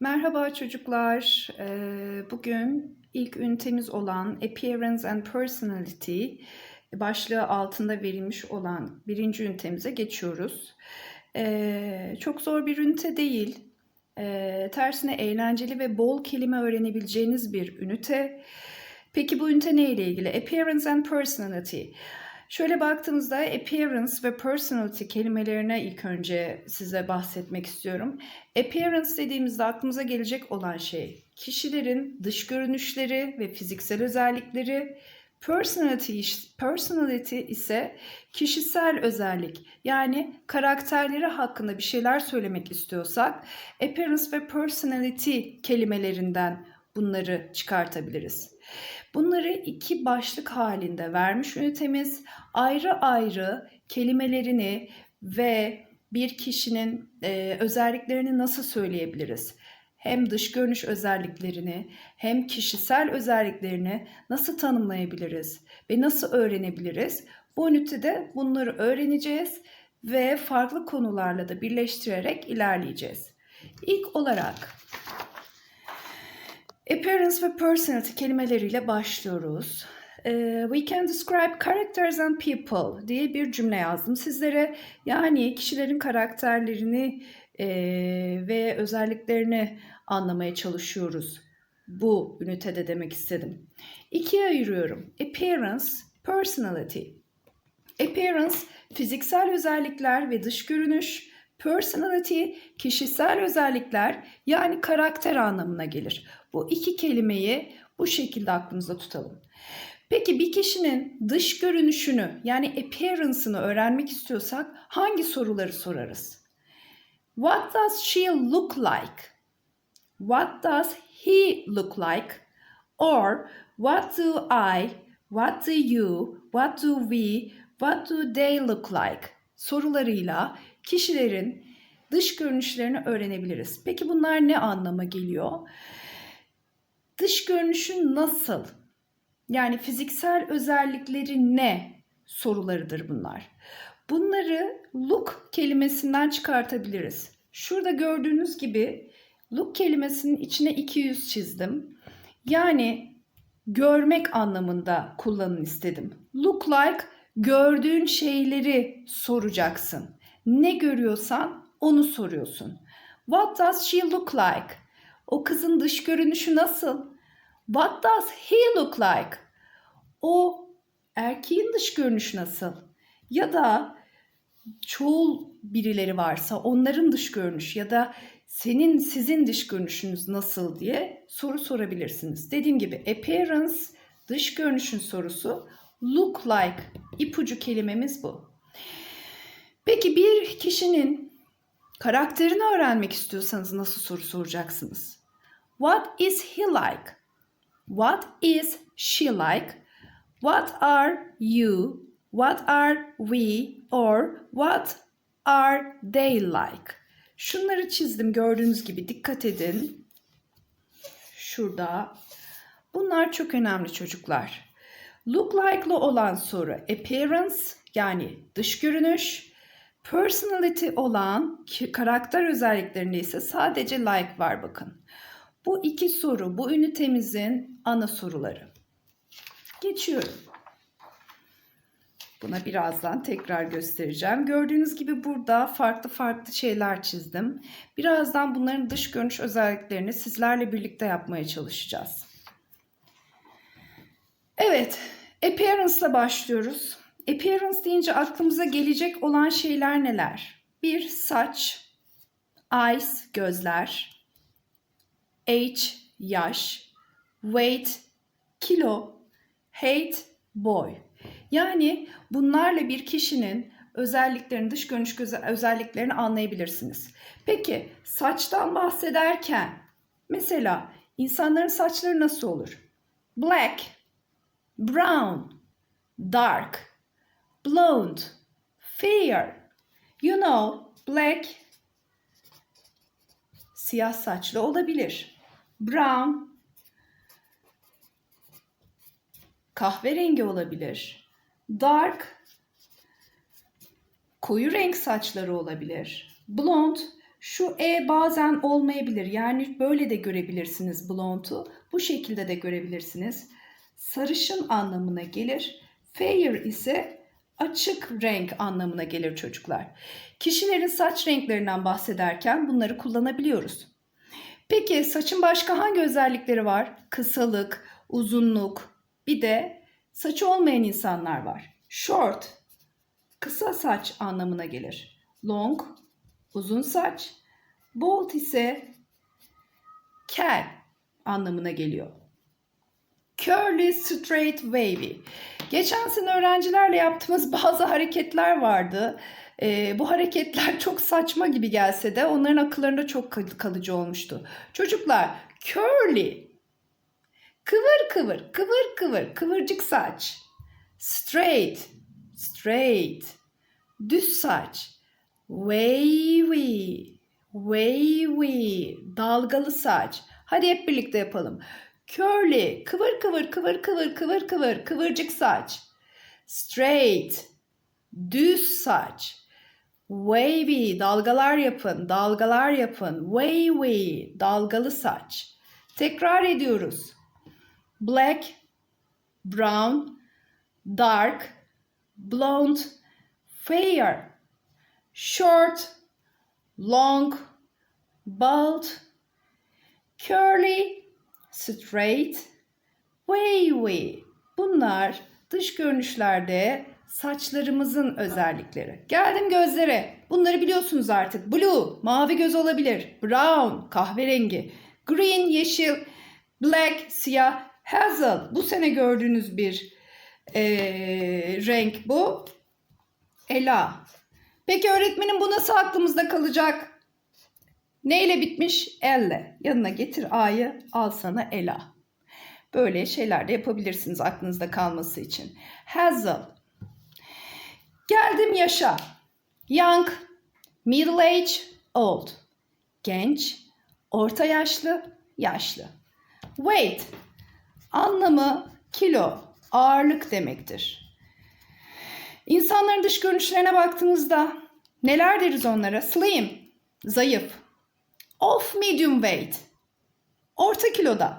Merhaba çocuklar. Ee, Bugün ilk ünitemiz olan Appearance and Personality başlığı altında verilmiş olan birinci ünitemize geçiyoruz. Ee, Çok zor bir ünite değil. Ee, Tersine eğlenceli ve bol kelime öğrenebileceğiniz bir ünite. Peki bu ünite ne ile ilgili? Appearance and Personality. Şöyle baktığımızda appearance ve personality kelimelerine ilk önce size bahsetmek istiyorum. Appearance dediğimizde aklımıza gelecek olan şey kişilerin dış görünüşleri ve fiziksel özellikleri. Personality, personality ise kişisel özellik yani karakterleri hakkında bir şeyler söylemek istiyorsak appearance ve personality kelimelerinden bunları çıkartabiliriz. Bunları iki başlık halinde vermiş ünitemiz ayrı ayrı kelimelerini ve bir kişinin e, özelliklerini nasıl söyleyebiliriz? Hem dış görünüş özelliklerini hem kişisel özelliklerini nasıl tanımlayabiliriz ve nasıl öğrenebiliriz? Bu ünitede bunları öğreneceğiz ve farklı konularla da birleştirerek ilerleyeceğiz. İlk olarak Appearance ve personality kelimeleriyle başlıyoruz. Ee, we can describe characters and people diye bir cümle yazdım sizlere. Yani kişilerin karakterlerini e, ve özelliklerini anlamaya çalışıyoruz. Bu ünitede demek istedim. İkiye ayırıyorum. Appearance, personality. Appearance, fiziksel özellikler ve dış görünüş. Personality, kişisel özellikler yani karakter anlamına gelir. Bu iki kelimeyi bu şekilde aklımızda tutalım. Peki bir kişinin dış görünüşünü yani appearance'ını öğrenmek istiyorsak hangi soruları sorarız? What does she look like? What does he look like? Or what do I, what do you, what do we, what do they look like? Sorularıyla kişilerin dış görünüşlerini öğrenebiliriz. Peki bunlar ne anlama geliyor? Dış görünüşün nasıl? Yani fiziksel özellikleri ne? Sorularıdır bunlar. Bunları look kelimesinden çıkartabiliriz. Şurada gördüğünüz gibi look kelimesinin içine 200 çizdim. Yani görmek anlamında kullanın istedim. Look like gördüğün şeyleri soracaksın. Ne görüyorsan onu soruyorsun. What does she look like? O kızın dış görünüşü nasıl? What does he look like? O erkeğin dış görünüşü nasıl? Ya da çoğul birileri varsa onların dış görünüşü ya da senin sizin dış görünüşünüz nasıl diye soru sorabilirsiniz. Dediğim gibi appearance dış görünüşün sorusu look like ipucu kelimemiz bu. Peki bir kişinin karakterini öğrenmek istiyorsanız nasıl soru soracaksınız? What is he like? What is she like? What are you? What are we? Or what are they like? Şunları çizdim gördüğünüz gibi dikkat edin. Şurada. Bunlar çok önemli çocuklar. Look like'lı olan soru appearance yani dış görünüş. Personality olan karakter özelliklerinde ise sadece like var bakın. Bu iki soru bu ünitemizin ana soruları. Geçiyorum. Buna birazdan tekrar göstereceğim. Gördüğünüz gibi burada farklı farklı şeyler çizdim. Birazdan bunların dış görünüş özelliklerini sizlerle birlikte yapmaya çalışacağız. Evet, appearance ile başlıyoruz. Appearance deyince aklımıza gelecek olan şeyler neler? Bir, saç, eyes, gözler, age, yaş, weight, kilo, height, boy. Yani bunlarla bir kişinin özelliklerini, dış görünüş özelliklerini anlayabilirsiniz. Peki saçtan bahsederken mesela insanların saçları nasıl olur? Black, brown, dark, blonde, fair. You know, black siyah saçlı olabilir. Brown kahverengi olabilir. Dark koyu renk saçları olabilir. Blond Şu E bazen olmayabilir. Yani böyle de görebilirsiniz blonde'u. Bu şekilde de görebilirsiniz. Sarışın anlamına gelir. Fair ise açık renk anlamına gelir çocuklar. Kişilerin saç renklerinden bahsederken bunları kullanabiliyoruz. Peki saçın başka hangi özellikleri var? Kısalık, uzunluk, bir de saçı olmayan insanlar var. Short, kısa saç anlamına gelir. Long, uzun saç. Bald ise kel anlamına geliyor. Curly, straight, wavy. Geçen sene öğrencilerle yaptığımız bazı hareketler vardı. Ee, bu hareketler çok saçma gibi gelse de onların akıllarında çok kal- kalıcı olmuştu. Çocuklar, curly, kıvır kıvır, kıvır kıvır, kıvırcık saç. Straight, straight, düz saç. Wavy, wavy, dalgalı saç. Hadi hep birlikte yapalım. Curly, kıvır kıvır kıvır kıvır kıvır kıvır kıvırcık saç. Straight, düz saç. Wavy, dalgalar yapın, dalgalar yapın. Wavy, dalgalı saç. Tekrar ediyoruz. Black, brown, dark, blonde, fair, short, long, bald, curly, straight, wavy. Bunlar dış görünüşlerde saçlarımızın özellikleri. Geldim gözlere. Bunları biliyorsunuz artık. Blue, mavi göz olabilir. Brown, kahverengi. Green, yeşil. Black, siyah. Hazel, bu sene gördüğünüz bir eee, renk bu. Ela. Peki öğretmenim bu nasıl aklımızda kalacak? Neyle bitmiş? Elle. Yanına getir A'yı, al sana Ela. Böyle şeyler de yapabilirsiniz aklınızda kalması için. Hazel. Geldim yaşa. Young, middle age, old. Genç, orta yaşlı, yaşlı. Weight. Anlamı kilo, ağırlık demektir. İnsanların dış görünüşlerine baktığımızda neler deriz onlara? Slim, zayıf. Of medium weight, orta kiloda.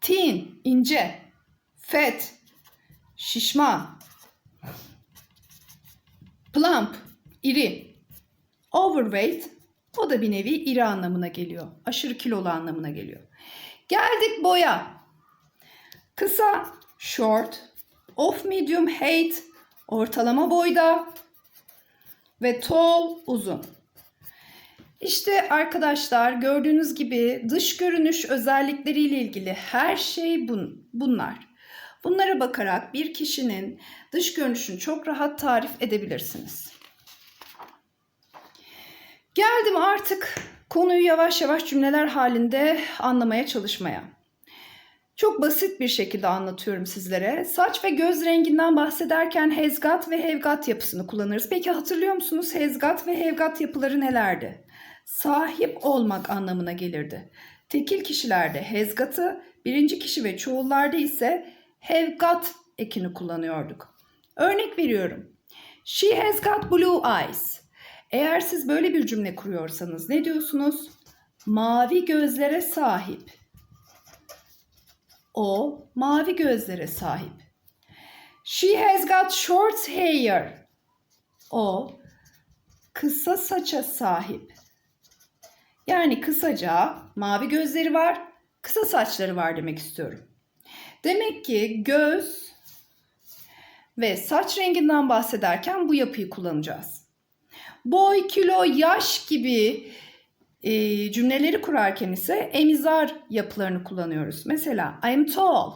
Thin, ince. Fat, şişman. Plump, iri. Overweight, o da bir nevi iri anlamına geliyor. Aşırı kilolu anlamına geliyor. Geldik boya. Kısa, short, off medium height, ortalama boyda ve tall, uzun. İşte arkadaşlar gördüğünüz gibi dış görünüş özellikleriyle ilgili her şey bun, bunlar. Bunlara bakarak bir kişinin dış görünüşünü çok rahat tarif edebilirsiniz. Geldim artık konuyu yavaş yavaş cümleler halinde anlamaya çalışmaya. Çok basit bir şekilde anlatıyorum sizlere. Saç ve göz renginden bahsederken hezgat ve hevgat yapısını kullanırız. Peki hatırlıyor musunuz hezgat ve hevgat yapıları nelerdi? Sahip olmak anlamına gelirdi. Tekil kişilerde hezgatı, birinci kişi ve çoğullarda ise hevgat ekini kullanıyorduk. Örnek veriyorum. She has got blue eyes. Eğer siz böyle bir cümle kuruyorsanız ne diyorsunuz? Mavi gözlere sahip. O mavi gözlere sahip. She has got short hair. O kısa saça sahip. Yani kısaca mavi gözleri var, kısa saçları var demek istiyorum. Demek ki göz ve saç renginden bahsederken bu yapıyı kullanacağız. Boy, kilo, yaş gibi e, cümleleri kurarken ise emizar yapılarını kullanıyoruz. Mesela I'm tall,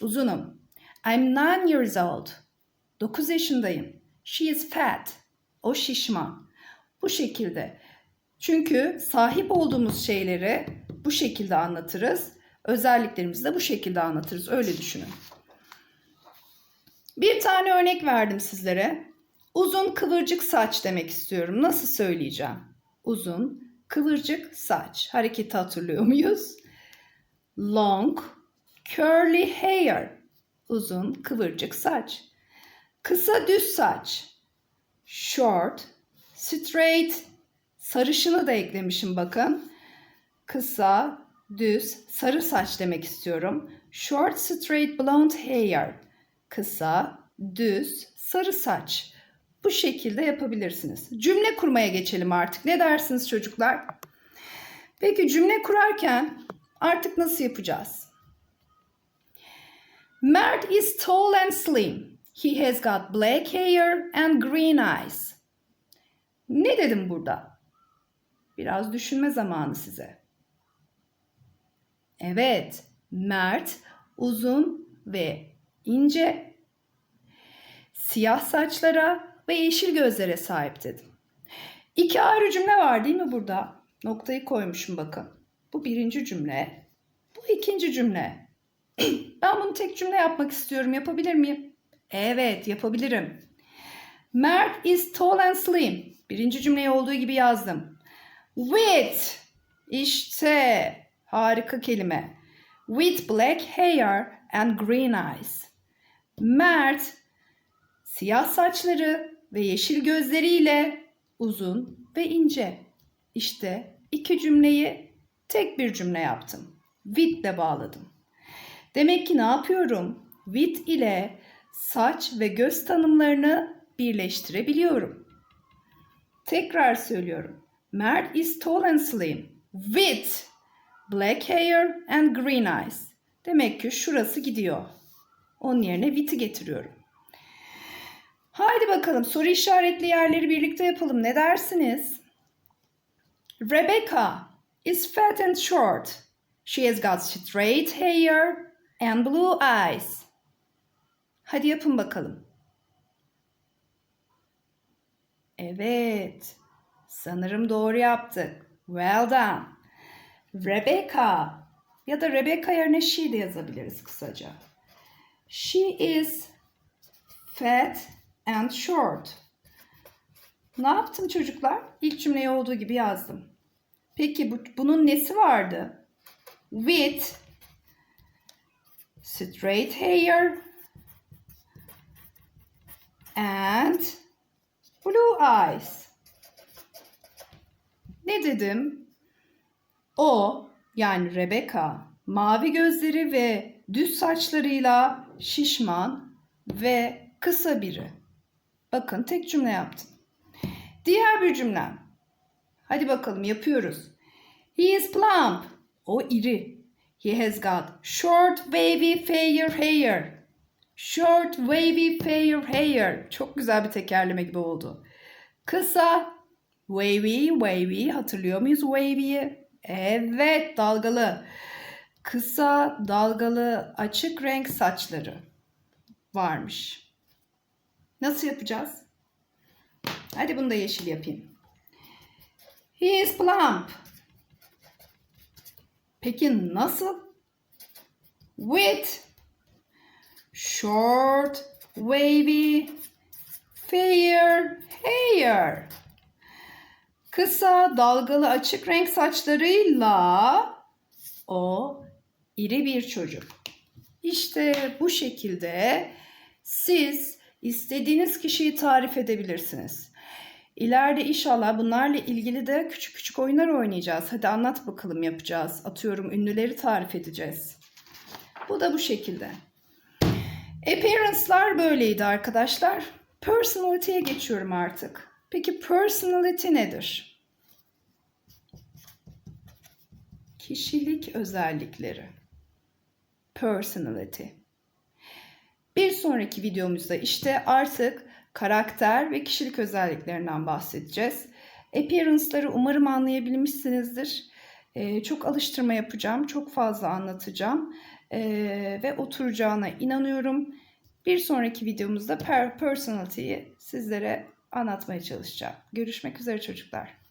uzunum. I'm nine years old, 9 yaşındayım. She is fat, o şişman. Bu şekilde. Çünkü sahip olduğumuz şeyleri bu şekilde anlatırız. Özelliklerimizi de bu şekilde anlatırız. Öyle düşünün. Bir tane örnek verdim sizlere. Uzun kıvırcık saç demek istiyorum. Nasıl söyleyeceğim? Uzun kıvırcık saç. Hareketi hatırlıyor muyuz? Long curly hair. Uzun kıvırcık saç. Kısa düz saç. Short straight Sarışını da eklemişim bakın. Kısa, düz, sarı saç demek istiyorum. Short, straight, blonde hair. Kısa, düz, sarı saç. Bu şekilde yapabilirsiniz. Cümle kurmaya geçelim artık. Ne dersiniz çocuklar? Peki cümle kurarken artık nasıl yapacağız? Mert is tall and slim. He has got black hair and green eyes. Ne dedim burada? Biraz düşünme zamanı size. Evet, Mert uzun ve ince, siyah saçlara ve yeşil gözlere sahip dedim. İki ayrı cümle var değil mi burada? Noktayı koymuşum bakın. Bu birinci cümle. Bu ikinci cümle. ben bunu tek cümle yapmak istiyorum. Yapabilir miyim? Evet, yapabilirim. Mert is tall and slim. Birinci cümleyi olduğu gibi yazdım. With işte harika kelime. With black hair and green eyes. Mert siyah saçları ve yeşil gözleriyle uzun ve ince. İşte iki cümleyi tek bir cümle yaptım. With ile bağladım. Demek ki ne yapıyorum? With ile saç ve göz tanımlarını birleştirebiliyorum. Tekrar söylüyorum. Mert is tall and slim with black hair and green eyes. Demek ki şurası gidiyor. Onun yerine with'i getiriyorum. Haydi bakalım soru işaretli yerleri birlikte yapalım. Ne dersiniz? Rebecca is fat and short. She has got straight hair and blue eyes. Hadi yapın bakalım. Evet. Sanırım doğru yaptık. Well done. Rebecca ya da Rebecca yerine she de yazabiliriz kısaca. She is fat and short. Ne yaptım çocuklar? İlk cümleyi olduğu gibi yazdım. Peki bu, bunun nesi vardı? With straight hair and blue eyes. Ne dedim? O yani Rebecca mavi gözleri ve düz saçlarıyla şişman ve kısa biri. Bakın tek cümle yaptım. Diğer bir cümlem. Hadi bakalım yapıyoruz. He is plump. O iri. He has got short wavy fair hair. Short wavy fair hair. Çok güzel bir tekerleme gibi oldu. Kısa wavy wavy hatırlıyor muyuz wavy'yi? Evet dalgalı. Kısa dalgalı açık renk saçları varmış. Nasıl yapacağız? Hadi bunu da yeşil yapayım. He is plump. Peki nasıl? With short, wavy, fair hair. Kısa, dalgalı, açık renk saçlarıyla o iri bir çocuk. İşte bu şekilde siz istediğiniz kişiyi tarif edebilirsiniz. İleride inşallah bunlarla ilgili de küçük küçük oyunlar oynayacağız. Hadi anlat bakalım yapacağız. Atıyorum ünlüleri tarif edeceğiz. Bu da bu şekilde. Appearance'lar böyleydi arkadaşlar. Personality'ye geçiyorum artık. Peki personality nedir? Kişilik özellikleri. Personality. Bir sonraki videomuzda işte artık karakter ve kişilik özelliklerinden bahsedeceğiz. Appearance'ları umarım anlayabilmişsinizdir. Ee, çok alıştırma yapacağım, çok fazla anlatacağım ee, ve oturacağına inanıyorum. Bir sonraki videomuzda personality'yi sizlere anlatmaya çalışacağım. Görüşmek üzere çocuklar.